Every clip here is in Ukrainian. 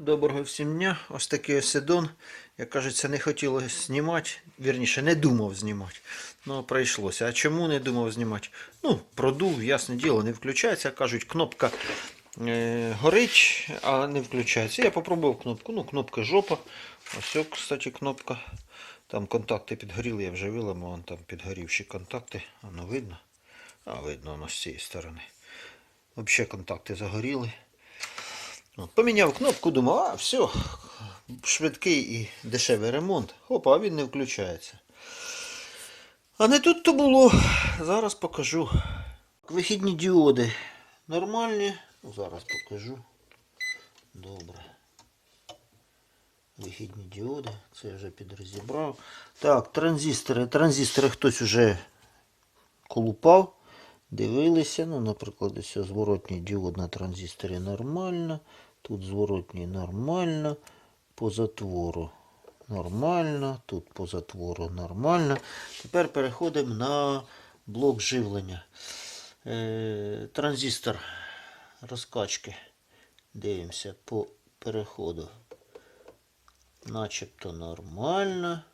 Доброго всім дня. Ось такий Седон. Як кажеться, не хотілося знімати. Вірніше, не думав знімати. Ну, прийшлося. А чому не думав знімати? Ну, продув, ясне діло, не включається. Кажуть, кнопка е, горить, а не включається. Я попробував кнопку. Ну, кнопка жопа. Ось, о, кстати, кнопка. Там контакти підгоріли, я вже виламав, вон там підгорівші контакти. Воно видно? А, видно воно з цієї сторони. Взагалі контакти загоріли. Поміняв кнопку, думав, а все, швидкий і дешевий ремонт. Опа, а він не включається. А не тут то було. Зараз покажу. Вихідні діоди нормальні. Ну, Зараз покажу. Добре. Вихідні діоди. Це я вже підрозібрав. Так, транзистори. Транзистори хтось уже колупав. Дивилися, ну, наприклад, ось зворотній діод на транзисторі нормально. Тут зворотній нормально. По затвору нормально. Тут по затвору нормально. Тепер переходимо на блок живлення. Е, транзистор розкачки. Дивимося по переходу. Начебто нормально.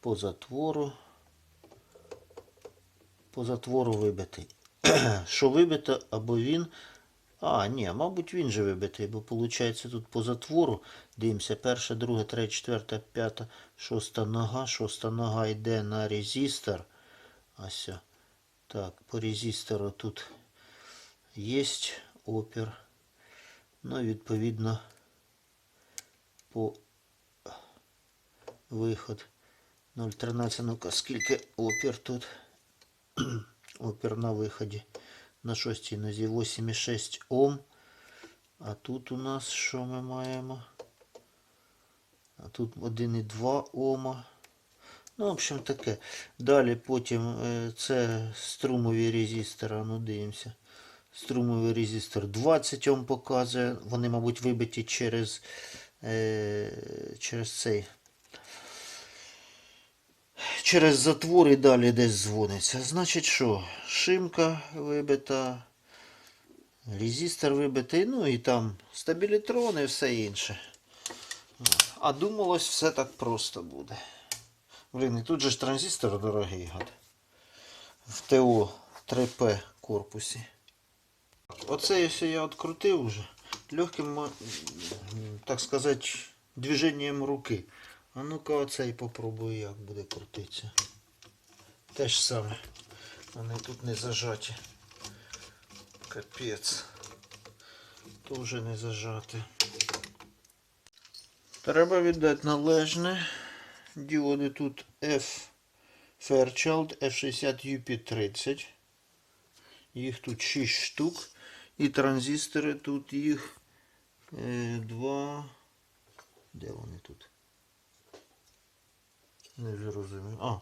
По затвору по затвору вибитий. Що вибито, або він. А, ні, мабуть, він же вибитий, бо виходить тут по затвору. Дивимося, перша, друга, третя, четверта, п'ята, шоста нога. Шоста нога йде на резистор. Ось. Так, по резистору тут є опір. Ну, відповідно, по виход 0,13. Ну-ка, скільки опір тут? опір на виході на шостій нозі 8,6 Ом. А тут у нас що ми маємо? А тут 1,2 Ома. Ну, в общем, таке. Далі потім е, це струмові резистори. Ну, дивимося. Струмовий резистор 20 Ом показує. Вони, мабуть, вибиті через, е, через цей через затвор і далі десь дзвониться. Значить що? Шимка вибита, резистор вибитий, ну і там стабілітрон і все інше. А думалось, все так просто буде. Блін, і тут же ж транзистор дорогий гад. В ТО 3П корпусі. Оце якщо я відкрутив уже легким, так сказати, движенням руки. А ну-ка оцей попробую, як буде крутитися. Те ж саме. Вони тут не зажаті. Капець. Теж не зажати. Треба віддати належне. Діоди тут F Fairchild F60 UP30. Їх тут 6 штук. І транзистори тут їх е, два. Де вони тут? Не зрозумів. А,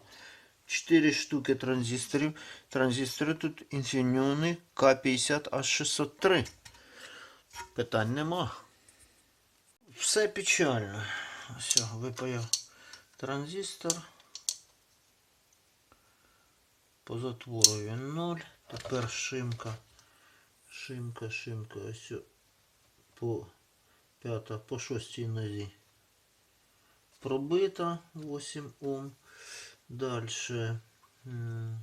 4 штуки транзисторів. Транзистори тут Infineon K50H603. Питань нема. Все печально. Все, випаяв транзистор. По затвору він 0. Тепер шимка. Шимка, шимка. Ось по п'ята, по шостій нозі пробита 8 Ом. Дальше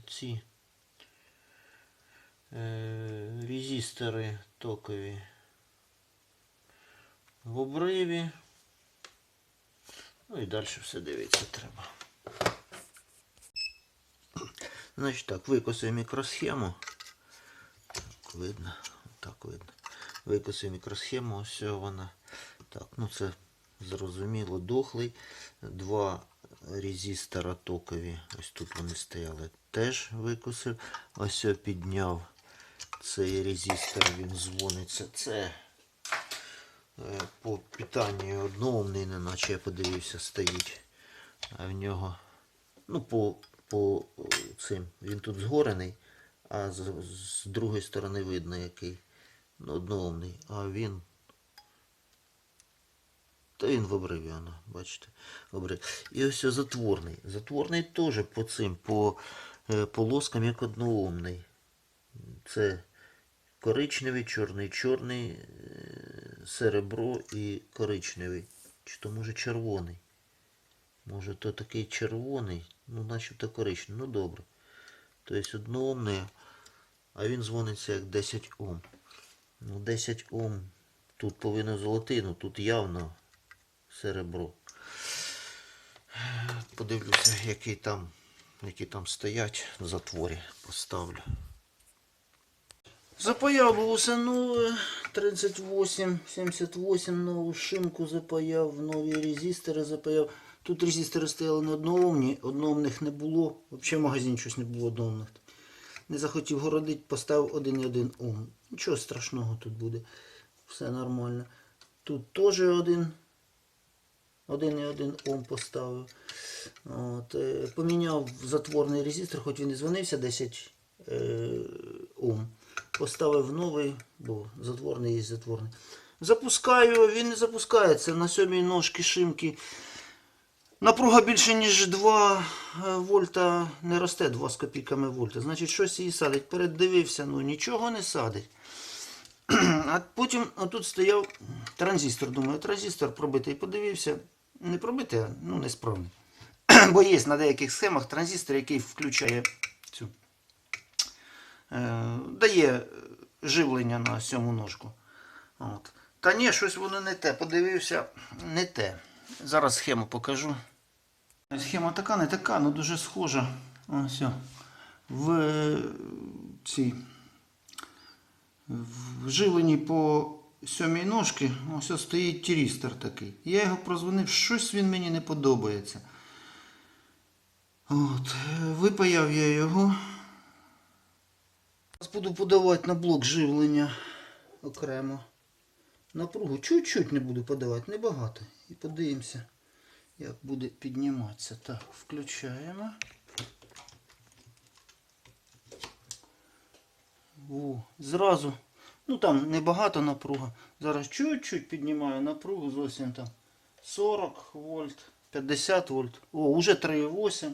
ці е, резистори токові в обриві. Ну і далі все дивитися треба. Значить так, викосив мікросхему. Так, видно, так видно. Викосив мікросхему, ось вона. Так, ну це зрозуміло, дохлий. Два резистора токові. Ось тут вони стояли. Теж викосив. Ось я підняв цей резистор, він дзвониться. Це е, по питанню одноумний, не наче я подивився, стоїть. А в нього, ну, по, по цим, він тут згорений, а з, з другої сторони видно який. Ну, одноумний. А він та він в обриві, воно, бачите, в обриві. І ось затворний. Затворний теж по цим, по е, полоскам як одноумний. Це коричневий, чорний, чорний, е, серебро і коричневий. Чи то може червоний? Може то такий червоний, ну начебто коричневий. Ну добре. Тобто одноомний, а він дзвониться як 10 Ом. Ну 10 Ом. Тут повинно золотий, ну тут явно серебро. Подивлюся, які там, які там стоять в затворі. Поставлю. Запаяв був ну 38, 78 нову шимку запаяв, нові резистори запаяв. Тут резистори стояли на одноомні, одноомних не було. Взагалі в магазині щось не було одноомних. Не захотів городити, поставив 1,1 Ом. Нічого страшного тут буде. Все нормально. Тут теж один. 1,1 Ом поставив. От, е, поміняв затворний резистор, хоч він і дзвонився 10 е, Ом. Поставив новий, бо затворний є затворний. Запускаю, він не запускається. На сьомій ножки шимки. Напруга більше, ніж 2 вольта не росте, 2 з копійками вольта. Значить, щось її садить. Передивився, ну нічого не садить. А потім отут стояв транзистор. Думаю, транзистор пробитий. Подивився. Не пробитий, а ну, несправний. Бо є на деяких схемах транзистор, який включає цю. Е, дає живлення на сьому ножку. От. Та ні, щось воно не те. Подивився, не те. Зараз схему покажу. Схема така, не така, але дуже схожа. Ось. В е, в живленні по сьомій ножки ось ось стоїть тірістор такий. Я його прозвонив, щось він мені не подобається. От, випаяв я його. Зараз буду подавати на блок живлення окремо. Напругу чуть-чуть не буду подавати, небагато. І подивимося, як буде підніматися. Так, включаємо. О, зразу. Ну там небагато напруга. Зараз чуть-чуть піднімаю напругу, зовсім там 40 вольт, 50 вольт. О, уже 3,8.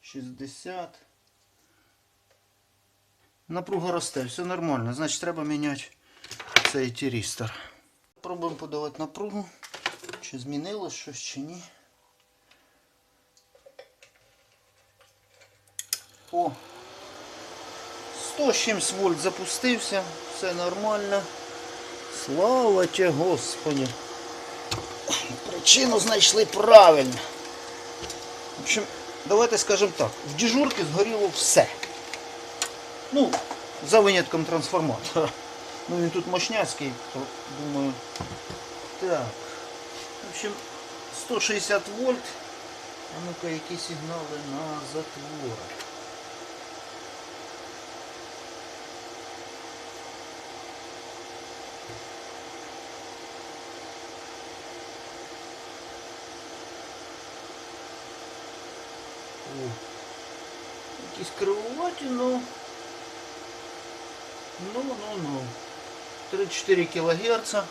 60. Напруга росте, все нормально. Значить треба міняти цей тірістор. Пробуємо подавати напругу. Чи змінилось щось чи ні. О! 100 чимсь вольт запустився, все нормально. Слава тебе Господи. Причину знайшли правильно. В общем, давайте скажемо так, в дежурці згоріло все. Ну, за винятком трансформатора. Ну він тут мощняцький, то думаю. Так. В общем, 160 вольт. А ну-ка, які сигнали на затворах. О, якісь кривуваті, ну. Ну, ну, ну. 3-4 кГц. 3-4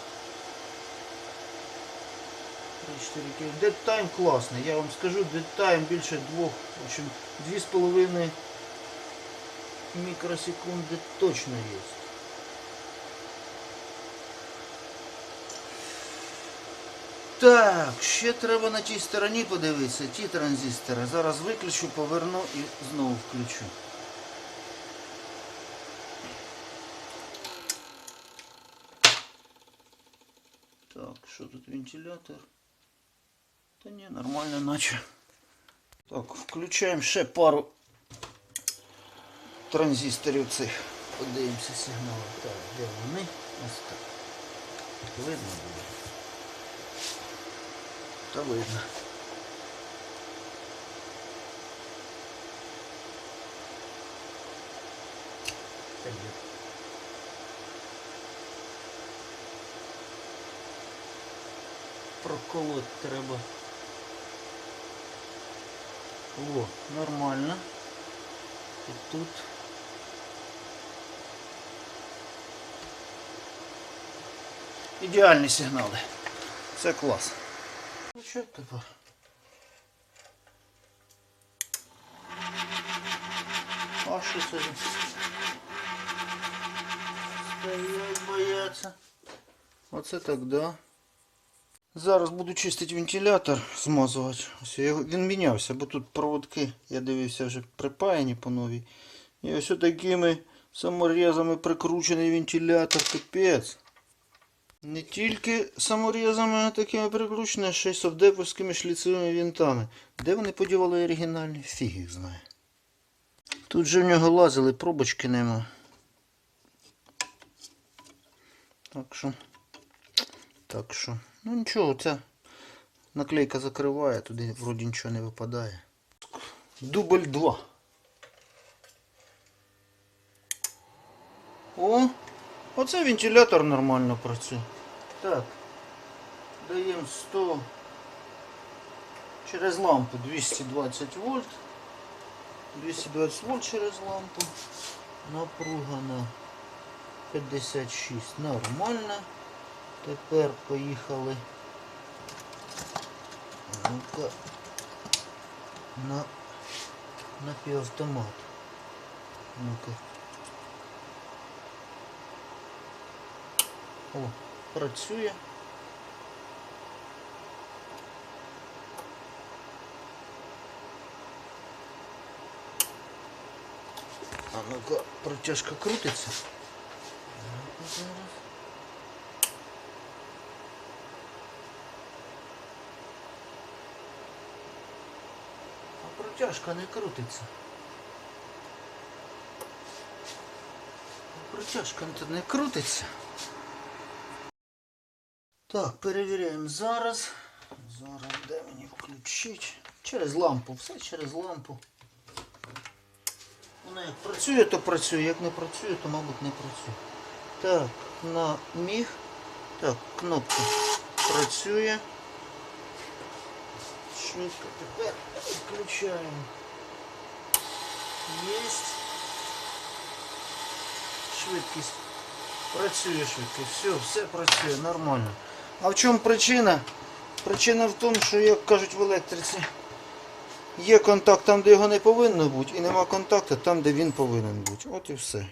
кГц. Дедтайм класний. Я вам скажу, дедтайм більше двох, в общем, 2,5 мікросекунди точно є. Так, ще треба на тій стороні подивитися, ті транзистори. Зараз виключу, поверну і знову включу. Так, що тут вентилятор? Та ні, нормально наче. Так, включаємо ще пару транзисторів цих. Подивимося сигнали. Так, де вони? Ось так. Видно буде. Та видно. Проколоть треба. О, нормально. І тут. Ідеальні сигнали. Це клас. Що тепер? А що це? Стоять, бояться. Оце так, да. Зараз буду чистити вентилятор, змазувати. Ось його- він мінявся, бо тут проводки, я дивився, вже припаяні по новій. І ось такими саморезами прикручений вентилятор, капець. Не тільки саморезами такими прикручені, а ще й совдеповськими шліцевими вінтами. Де вони подівали оригінальні? Фіг їх знає. Тут же в нього лазили, пробочки нема. Так що. Так що. Ну нічого, ця наклейка закриває, туди вроді нічого не випадає. Дубль 2. О, оце вентилятор нормально працює. Так. Даємо 100 через лампу 220 вольт. 220 вольт через лампу. Напруга на 56. Нормально. Тепер поїхали. Ну-ка. На, півавтомат. Ну-ка. О, працює. А ну-ка, протяжка крутиться. А протяжка не крутиться. Протяжка не крутиться. Так, перевіряємо зараз. Зараз де мені включити? Через лампу, все через лампу. Вона як працює, то працює, як не працює, то мабуть не працює. Так, на міг. Так, кнопка працює. Швидко тепер включаємо. Єсть. Швидкість. Працює швидкість. Все, все працює нормально. А в чому причина? Причина в тому, що, як кажуть в електриці, є контакт там, де його не повинно бути, і нема контакту там, де він повинен бути. От і все.